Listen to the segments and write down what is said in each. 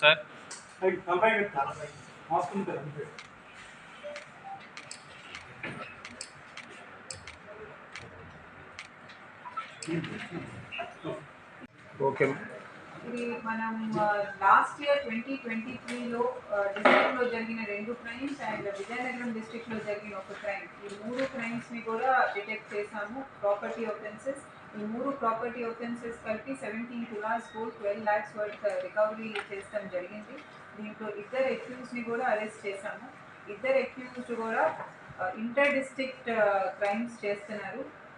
Sir నలభై hospital Thank you. Okay. ఇది మనం లాస్ట్ ఇయర్ ట్వంటీ ట్వంటీ త్రీలో డిస్ట్రిక్ట్లో జరిగిన రెండు క్రైమ్స్ అండ్ విజయనగరం డిస్ట్రిక్ట్లో జరిగిన ఒక క్రైమ్ ఈ మూడు క్రైమ్స్ని కూడా డిటెక్ట్ చేశాము ప్రాపర్టీ ఒఫెన్సెస్ ఈ మూడు ప్రాపర్టీ ఒఫెన్సెస్ కలిపి seventeen tolas four twelve lakhs worth recovery చేస్తాం జరిగింది. దీంట్లో ఇద్దరు ఎక్యూజ్ని కూడా అరెస్ట్ చేశాము. ఇద్దరు ఎక్యూజ్డ్ కూడా ఇంటర్ డిస్ట్రిక్ట్ క్రైమ్స్ చేస్తున్నారు.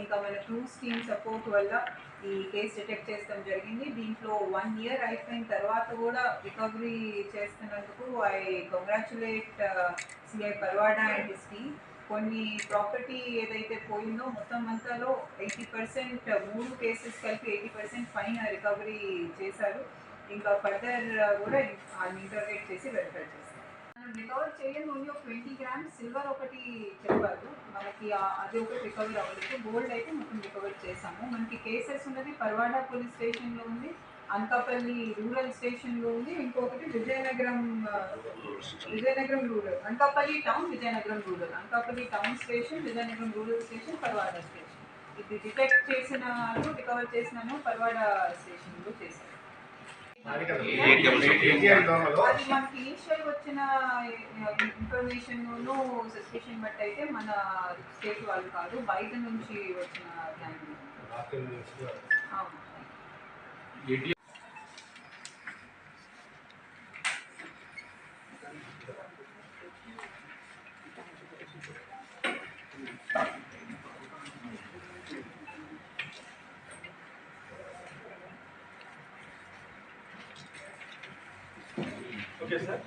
ఇంకా మన క్లూస్ టీమ్ సపోర్ట్ వల్ల ఈ కేసు డిటెక్ట్ చేస్తాం జరిగింది. దీంట్లో వన్ ఇయర్ అయిపోయిన తర్వాత కూడా రికవరీ చేస్తున్నందుకు I congratulate uh, CI Parawada and his team. కొన్ని ప్రాపర్టీ ఏదైతే పోయిందో మొత్తం అంతాలో ఎయిటీ పర్సెంట్ మూడు కేసెస్ కలిపి ఎయిటీ పర్సెంట్ పైన రికవరీ చేశారు. ఇంకా ఫర్దర్ uh, కూడా ఇంటర్గేట్ చేసి వెరిఫై చేస్తాం. రికవర్ చేయని ఓన్లీ ఒక ట్వంటీ గ్రామ్స్ సిల్వర్ ఒకటి చెప్పారు. మనకి అది ఒకటి రికవర్ అవ్వలేదు. గోల్డ్ అయితే మొత్తం రికవర్ చేశాము. మనకి కేసెస్ ఉన్నది పర్వాడా పోలీస్ స్టేషన్లో ఉంది అనకాపల్లి రూరల్ స్టేషన్లో ఉంది ఇంకొకటి Vizianagaram Vizianagaram rural Anakapalli town Vizianagaram rural Anakapalli town station Vizianagaram rural station Parawada station ఇది డిటెక్ట్ చేసిన రికవర్ చేసినాను పర్వాడా స్టేషన్లో చేశాను అది మనకి ఇనిషియల్ వచ్చిన ఇన్ఫర్మేషన్ సస్పెషన్ బట్టి అయితే మన స్టేట్ వాళ్ళు కాదు బయట నుంచి వచ్చిన అవును. Okay sir